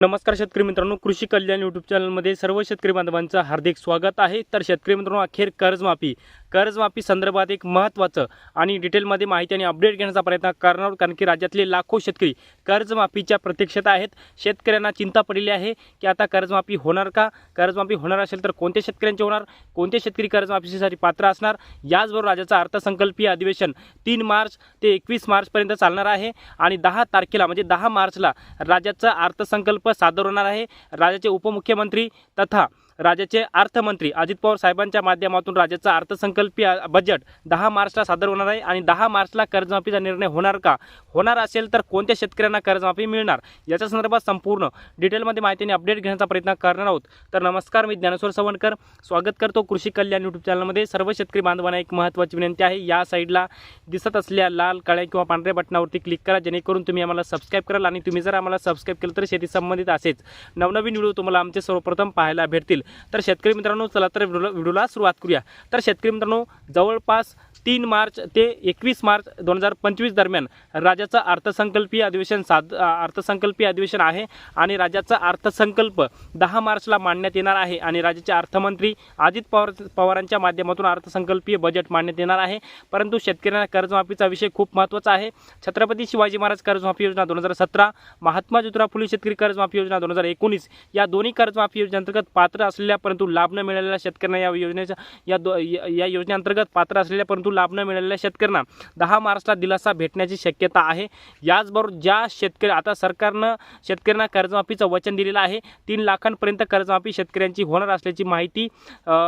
नमस्कार शेतकरी मित्रांनो कृषी कल्याण यूट्यूब चॅनलमध्ये सर्व शेतकरी बांधवांचं हार्दिक स्वागत आहे. तर शेतकरी मित्रांनो अखेर कर्जमाफी. कर्जमाफी संदर्भात एक महत्त्वाचं आणि डिटेलमध्ये माहिती आणि अपडेट घेण्याचा प्रयत्न करणार आहोत. कारण की राज्यातले लाखो शेतकरी कर्जमाफीच्या प्रतीक्षेत आहेत. शेतकऱ्यांना चिंता पडलेली आहे की आता कर्जमाफी होणार का? कर्जमाफी होणार असेल तर कोणत्या शेतकऱ्यांचे होणार? कोणते शेतकरी कर्जमाफीसाठी पात्र असणार? याचबरोबर राज्याचं अर्थसंकल्पीय अधिवेशन तीन मार्च ते एकवीस मार्चपर्यंत चालणार आहे आणि दहा तारखेला म्हणजे दहा मार्चला राज्याचा अर्थसंकल्प सादर होणार आहे. राज्याचे उपमुख्यमंत्री तथा राज्याचे अर्थमंत्री अजित पवार साहेबांच्या माध्यमातून राज्याचा अर्थसंकल्पीय बजेट दहा मार्चला सादर होणार आहे आणि दहा मार्चला कर्जमाफीचा निर्णय होणार का? होणार असेल तर कोणत्या शेतकऱ्यांना कर्जमाफी मिळणार? याच्या संदर्भात संपूर्ण डिटेलमध्ये माहितीने अपडेट घेण्याचा प्रयत्न करणार आहोत. तर नमस्कार मी ज्ञानेश्वर सवणकर स्वागत करतो कृषी कल्याण यूट्यूब चॅनलमध्ये सर्व शेतकरी बांधवांना एक महत्त्वाची विनंती आहे. या साईडला दिसत असलेल्या लाल काळ्या किंवा पांढऱ्या बटनावरती क्लिक करा जेणेकरून तुम्ही आम्हाला सबस्क्राईब कराल आणि तुम्ही जर आम्हाला सबस्क्राईब केलं तर शेती संबंधित असेच नवनवीन व्हिडिओ तुम्हाला आमचे सर्वप्रथम पाहायला भेटतील. तर शेतकरी मित्रांनो चला तर व्हिडिओ व्हिडिओला सुरुवात करूया. तर शेतकरी मित्रांनो जवळपास तीन मार्च ते एकवीस मार्च दोन हजार पंचवीस दरम्यान राज्याचं अर्थसंकल्पीय अधिवेशन साध अर्थसंकल्पीय अधिवेशन आहे आणि राज्याचा अर्थसंकल्प दहा मार्चला मांडण्यात येणार आहे आणि राज्याचे अर्थमंत्री अजित पवार पवारांच्या माध्यमातून अर्थसंकल्पीय बजेट मांडण्यात येणार आहे. परंतु शेतकऱ्यांना कर्जमाफीचा विषय खूप महत्त्वाचा आहे. छत्रपती शिवाजी महाराज कर्जमाफी योजना दोन हजार सतरा महात्मा ज्योतिराव फुले शेतकरी कर्जमाफी योजना दोन हजार एकोणीस या दोन्ही कर्जमाफी योजनेअंतर्गत पात्र असलेल्या परंतु लाभ न मिळालेल्या शेतकऱ्यांना या योजनेच्या या दो या या योजनेअंतर्गत पात्र असलेल्या परंतु लाभ न मिळालेल्या शेतकऱ्यांना दहा मार्चला दिलासा भेटण्याची शक्यता आहे. याचबरोबर ज्या शेतकरी आता सरकारनं शेतकऱ्यांना कर्जमाफीचं वचन दिलेलं आहे तीन लाखांपर्यंत कर्जमाफी शेतकऱ्यांची होणार असल्याची माहिती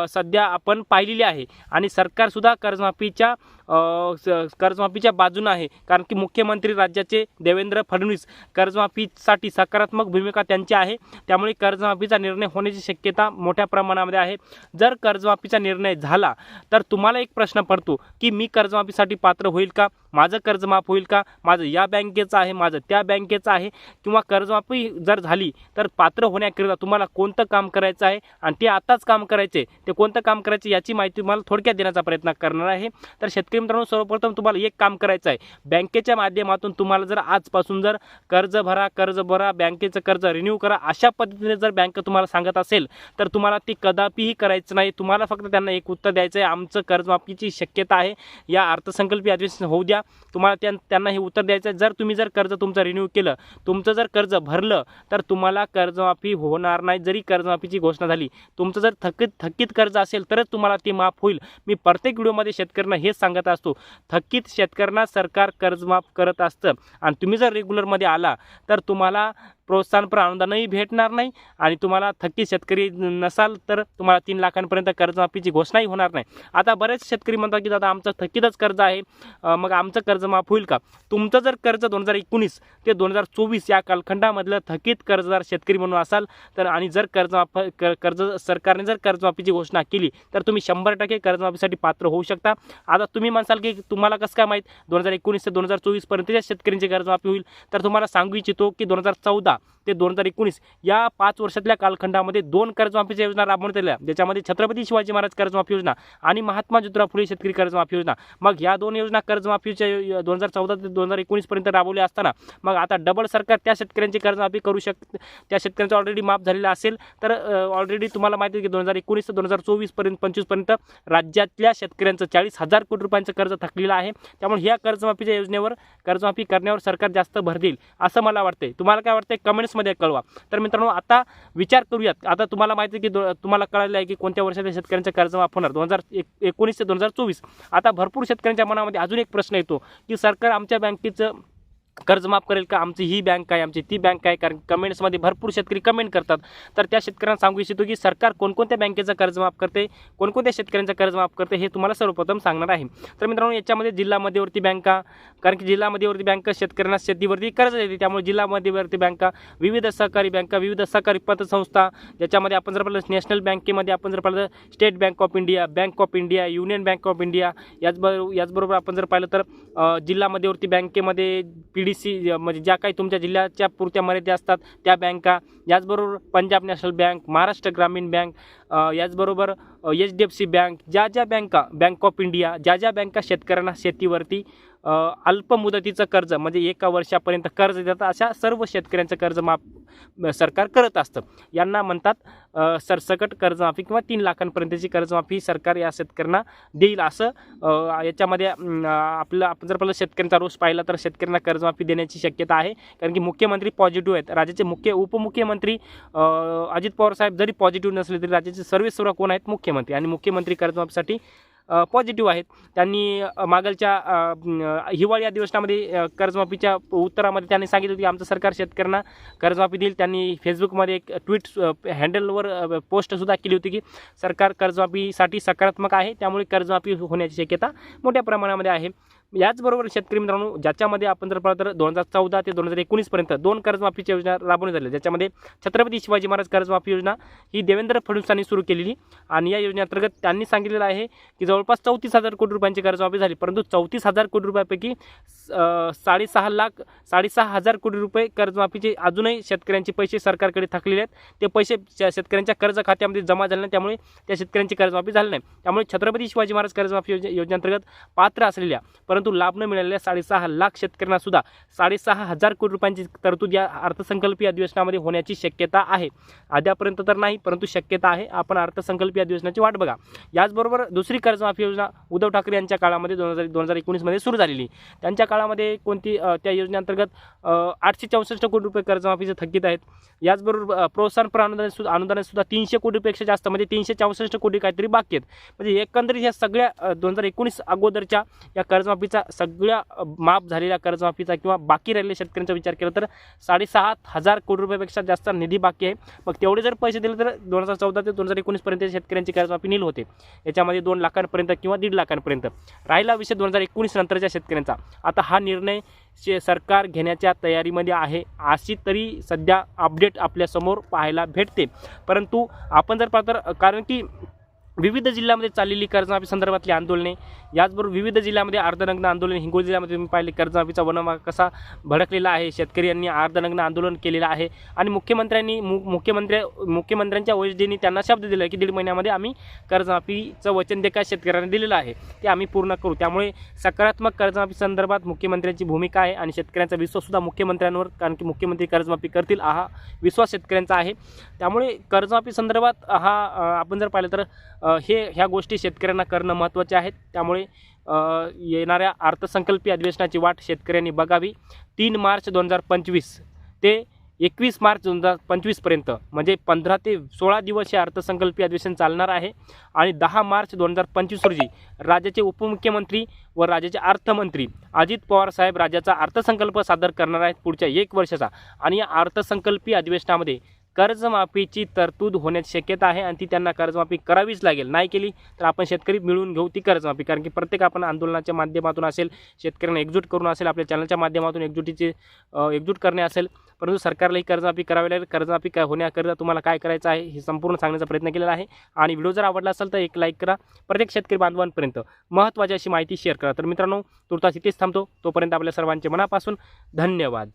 सध्या आपण पाहिलेली आहे. आणि सरकारसुद्धा कर्जमाफीच्या स- कर्जमाफीच्या बाजूनं आहे. कारण की मुख्यमंत्री राज्याचे देवेंद्र फडणवीस कर्जमाफीसाठी सकारात्मक भूमिका त्यांची आहे. त्यामुळे कर्जमाफीचा निर्णय होण्याची शक्यता मोठ्या प्रमाणामध्ये आहे. जर कर्जमाफीचा निर्णय झाला तर तुम्हाला एक प्रश्न पडतो की मी कर्जमाफीसाठी पात्र होईल का? माझं कर्ज माफ होईल का? माझं या बँकेचं आहे माझं त्या बँकेचं आहे. किंवा कर्जमाफी जर झाली तर पात्र होण्याकरिता तुम्हाला कोणतं काम करायचं आहे? आणि ते आत्ताच काम करायचे ते कोणतं काम करायचं याची माहिती तुम्हाला थोडक्यात देण्याचा प्रयत्न करणार आहे. तर शेतकरी मित्रांनो सर्वप्रथम तुम्हाला एक काम करायचं आहे. बँकेच्या माध्यमातून तुम्हाला जर आजपासून जर कर्ज भरा कर्ज भरा बँकेचं कर्ज रिन्यू करा अशा पद्धतीने जर बँक तुम्हाला सांगत असेल तर तुम्हाला ती कदापिही करायचं नाही. तुम्हाला फक्त त्यांना एक उत्तर द्यायचं आहे. आमचं कर्जमाफीची शक्यता आहे. या अर्थसंकल्पीय अधिवेशन होऊ द्या. तुम्हाला त्यां त्यांना हे उत्तर द्यायचं आहे. जर तुम्ही जर कर्ज तुमचं रिन्यू केलं तुमचं जर कर्ज भरलं तर तुम्हाला कर्जमाफी होणार नाही. जरी कर्जमाफीची घोषणा झाली तुमचं जर थकीत थकीत कर्ज असेल तरच तुम्हाला ते माफ होईल. मी प्रत्येक व्हिडिओमध्ये शेतकऱ्यांना हेच सांगत असतो. थकीत शेतकऱ्यांना सरकार कर्जमाफ करत असतं. आणि तुम्ही जर रेग्युलरमध्ये आला तर तुम्हाला प्रोत्साहनपर अनुदानही भेटणार नाही आणि तुम्हाला थकीत शेतकरी नसाल तर तुम्हाला तीन लाखांपर्यंत कर्जमाफीची घोषणाही होणार नाही. आता बरेच शेतकरी म्हणतात की दादा आमचं थकीतच कर्ज आहे. मग आमचं कर्ज माफ होईल का? तुमचं जर कर्ज दोन हजार एकोणीस ते दोन हजार चोवीस या कालखंडामधलं थकीत कर्जदार शेतकरी म्हणून असाल तर आणि जर कर्जमाफ क- कर्ज सरकारने जर कर्जमाफीची घोषणा केली तर तुम्ही शंभर टक्के कर्जमाफीसाठी पात्र होऊ शकता. आता तुम्ही म्हणसाल की तुम्हाला कसं काय माहीत? दोन हजार एकोणीस ते दोन हजार चोवीसपर्यंतच्या शेतकऱ्यांची कर्जमाफी होईल. तर तुम्हाला सांगू इच्छितो की दोन हजार चौदा ते दोन हजार एकोणीस. या पाच वर्षातल्या कालखंडामध्ये दोन कर्जमाफीच्या योजना राबवण्यात आल्या. ज्याच्यामध्ये छत्रपती शिवाजी महाराज कर्जमाफी योजना आणि महात्मा ज्योतिराव फुले शेतकरी कर्जमाफी योजना. मग या दोन योजना कर्जमाफीच्या दोन हजार चौदा ते दोन हजार एकोणीसपर्यंत राबवल्या असताना मग आता डबल सरकार त्या शेतकऱ्यांची कर्जमाफी करू शक त्या शेतकऱ्यांचं ऑलरेडी माफ झालेला असेल तर ऑलरेडी तुम्हाला माहिती आहे की दोन हजार एकोणीस ते दोन हजार चोवीसपर्यंत पंचवीसपर्यंत राज्यातल्या शेतकऱ्यांचं चाळीस हजार कोटी रुपयांचं कर्ज थकलेलं आहे. त्यामुळे ह्या कर्जमाफीच्या योजनेवर कर्जमाफी करण्यावर सरकार जास्त भर देईल असं मला वाटते तुम्हाला काय वाटतंय? कमेंट्समध्ये कळवा. तर मित्रांनो आता विचार करूयात. आता तुम्हाला माहिती आहे की तुम्हाला कळालं आहे की कोणत्या वर्षाच्या शेतकऱ्यांचा कर्ज माफ होणार? दोन हजार एक एकोणीस ते दोन हजार चोवीस. आता भरपूर शेतकऱ्यांच्या मनामध्ये अजून एक प्रश्न येतो की सरकार आमच्या बँकेचं कर्ज माफ करेल का? आमची ही बँक आहे आमची ती बँक आहे. कारण कमेंट्समध्ये भरपूर शेतकरी कमेंट करतात. तर त्या शेतकऱ्यांना सांगू इच्छितो की सरकार कोणकोणत्या बँकेचं कर्ज माफ करते कोणकोणत्या शेतकऱ्यांचं कर्ज माफ करते हे तुम्हाला सर्वप्रथम सांगणार आहे. तर मित्रांनो याच्यामध्ये जिल्हा मध्यवर्ती बँका कारण की जिल्हा मध्यवर्ती बँक शेतकऱ्यांना शेतीवरती कर्ज देते. त्यामुळे जिल्हा मध्यवर्ती बँका विविध सहकारी बँका विविध सहकारी पतसंस्था ज्याच्यामध्ये आपण जर पाहिलं नॅशनल बँकेमध्ये आपण जर पाहिलं State Bank of India Bank of India Union Bank of India याचबरोबर याचबरोबर आपण जर पाहिलं तर जिल्हा मध्यवर्ती बँकेमध्ये पी डी सी म्हणजे ज्या काही तुमच्या जिल्ह्याच्या पुरत्या मर्यादा असतात त्या बँका याचबरोबर Punjab national bank Maharashtra Gramin bank याचबरोबर H D F C bank ज्या ज्या बँका बँक ऑफ इंडिया ज्या ज्या बँका शेतकऱ्यांना शेतीवरती अल्प मुदतीचं कर्ज म्हणजे एका वर्षापर्यंत कर्ज देतात अशा सर्व शेतकऱ्यांचं कर्ज माफ सरकार करत असतं. यांना म्हणतात सरसकट कर्जमाफी किंवा तीन लाखांपर्यंतची कर्जमाफी सरकार या शेतकऱ्यांना देईल असं याच्यामध्ये आपलं आपण जर आपलं शेतकऱ्यांचा रोष पाहिला तर शेतकऱ्यांना कर्जमाफी देण्याची शक्यता आहे. कारण की मुख्यमंत्री पॉझिटिव्ह आहेत. राज्याचे मुख्य उपमुख्यमंत्री अजित पवार साहेब जरी पॉझिटिव्ह नसले तरी राज्याचे सर्वे सर्व कोण आहेत? मुख्यमंत्री. आणि मुख्यमंत्री कर्जमाफीसाठी पॉझिटिव्ह आहेत. त्यांनी मागलच्या हिवाळी अधिवेशनामध्ये कर्जमाफीच्या उत्तरामध्ये त्यांनी सांगितलं की आमचं सरकार शेतकऱ्यांना कर्जमाफी देईल. त्यांनी फेसबुकमध्ये एक ट्विट हँडलवर पोस्टसुद्धा केली होती की सरकार कर्जमाफीसाठी सकारात्मक आहे त्यामुळे कर्जमाफी होण्याची शक्यता मोठ्या प्रमाणामध्ये आहे. याचबरोबर शेतकरी मित्रांनो ज्याच्यामध्ये आपण जर पाहिलं तर दोन हजार चौदा ते दोन हजार एकोणीसपर्यंत दोन कर्जमाफीच्या योजना राबवण्यात आल्या ज्याच्यामध्ये छत्रपती शिवाजी महाराज कर्जमाफी योजना ही देवेंद्र फडणवीसांनी सुरू केलेली आणि या योजनेअंतर्गत त्यांनी सांगितलेलं आहे की जवळपास चौतीस हजार कोटी रुपयांची कर्जमाफी झाली. परंतु चौतीस हजार कोटी रुपयापैकी साडेसहा लाख साडेसहा हजार कोटी रुपये कर्जमाफीचे अजूनही शेतकऱ्यांचे पैसे सरकारकडे थकलेले आहेत. ते पैसे शेतकऱ्यांच्या कर्ज खात्यामध्ये जमा झाले नाही. त्यामुळे त्या शेतकऱ्यांची कर्जमाफी झाली नाही. त्यामुळे छत्रपती शिवाजी महाराज कर्जमाफी योजनेअंतर्गत पात्र असलेल्या परंतु परंतु लाभ न मिळालेल्या साडेसहा लाख शेतकऱ्यांना सुद्धा साडेसहा हजार कोटी रुपयांची तरतूद या अर्थसंकल्पीय अधिवेशनामध्ये होण्याची शक्यता आहे. अद्यापर्यंत तर नाही परंतु शक्यता आहे. आपण अर्थसंकल्पीय अधिवेशनाची वाट बघा. याचबरोबर दुसरी कर्जमाफी योजना उद्धव ठाकरे यांच्या काळामध्ये दोन हजार दोन हजार एकोणीसमध्ये सुरू झालेली. त्यांच्या काळामध्ये कोणती त्या योजनेअंतर्गत आठशे चौसष्ट कोटी रुपये कर्जमाफीचे थकीत आहेत. याचबरोबर प्रोत्साहन प्रोत्साहनपर अनुदान सुद्धा अनुदान सुद्धा तीनशे कोटीपेक्षा जास्त म्हणजे तीनशे चौसष्ट कोटी काहीतरी बाकी आहेत. म्हणजे एकंदरीत ह्या सगळ्या दोन हजार एकोणीस अगोदरच्या या कर्जमाफीचा सगळ्या माफ झालेल्या कर्जमाफीचा किंवा बाकी राहिलेल्या शेतकऱ्यांचा विचार केला तर साडेसात हजार कोटी रुपयापेक्षा जास्त निधी बाकी आहे. मग तेवढे जर पैसे दिले तर दोन हजार चौदा ते दोन हजार एकोणीसपर्यंत शेतकऱ्यांची कर्जमाफी नील होते. याच्यामध्ये दोन लाखांपर्यंत किंवा दीड लाखांपर्यंत. राहिला विषय दोन हजार एकोणीस नंतरच्या शेतकऱ्यांचा. आता हा निर्णय शे सरकार घेण्याच्या तयारीमध्ये आहे. अशी तरी सध्या अपडेट आपल्यासमोर पाहायला भेटते. परंतु आपण जर पाहतो तर कारण की विविध जिल्ह्यामध्ये चाललेली कर्जमाफी संदर्भातली आंदोलने याचबरोबर विविध जिल्ह्यामध्ये अर्धनग्न आंदोलन हिंगोली जिल्ह्यामध्ये तुम्ही पाहिले कर्जमाफीचा वनवा कसा भडकलेला आहे शेतकरी यांनी अर्धनग्न आंदोलन केलेलं आहे आणि मुख्यमंत्र्यांनी मु मुख्यमंत्री मुख्यमंत्र्यांच्या ओएसडीनी त्यांना शब्द दिला की दीड महिन्यामध्ये आम्ही कर्जमाफीचं वचन देखा शेतकऱ्यांना दिलेलं आहे. ते आम्ही पूर्ण करू. त्यामुळे सकारात्मक कर्जमाफी संदर्भात मुख्यमंत्र्यांची भूमिका आहे आणि शेतकऱ्यांचा विश्वाससुद्धा मुख्यमंत्र्यांवर कारण की मुख्यमंत्री कर्जमाफी करतील हा विश्वास शेतकऱ्यांचा आहे. त्यामुळे कर्जमाफी संदर्भात हा आपण जर पाहिलं तर हे ह्या गोष्टी शेतकऱ्यांना करणं महत्त्वाचे आहेत. त्यामुळे येणाऱ्या अर्थसंकल्पीय अधिवेशनाची वाट शेतकऱ्यांनी बघावी. तीन मार्च दोन हजार पंचवीस ते एकवीस मार्च दोन हजार पंचवीसपर्यंत म्हणजे पंधरा ते सोळा दिवस हे अर्थसंकल्पीय अधिवेशन चालणार आहे. आणि दहा मार्च दोन हजार पंचवीस रोजी राज्याचे उपमुख्यमंत्री व राज्याचे अर्थमंत्री अजित पवार साहेब राज्याचा अर्थसंकल्प सादर करणार आहेत पुढच्या एक वर्षाचा. आणि या अर्थसंकल्पीय अधिवेशनामध्ये कर्जमाफीची तरतूद होण्याची शक्यता आहे आणि ती त्यांना कर्जमाफी करावीच लागेल. नाही केली तर आपण शेतकरी मिळून घेऊ ती कर्जमाफी. कारण की प्रत्येक आपण आंदोलनाच्या माध्यमातून असेल शेतकऱ्यांना एकजूट करून असेल आपल्या चॅनलच्या माध्यमातून एकजुटीचे एकजूट करणे असेल परंतु सरकारलाही कर्जमाफी करावी लागेल. कर्जमाफी का होण्याकरिता तुम्हाला काय करायचं आहे हे संपूर्ण सांगण्याचा प्रयत्न केलेला आहे. आणि व्हिडिओ जर आवडला असेल तर एक लाईक करा. प्रत्येक शेतकरी बांधवांपर्यंत महत्त्वाची अशी माहिती शेअर करा. तर मित्रांनो तुर्तास इथेच थांबतो. तोपर्यंत आपल्या सर्वांचे मनापासून धन्यवाद.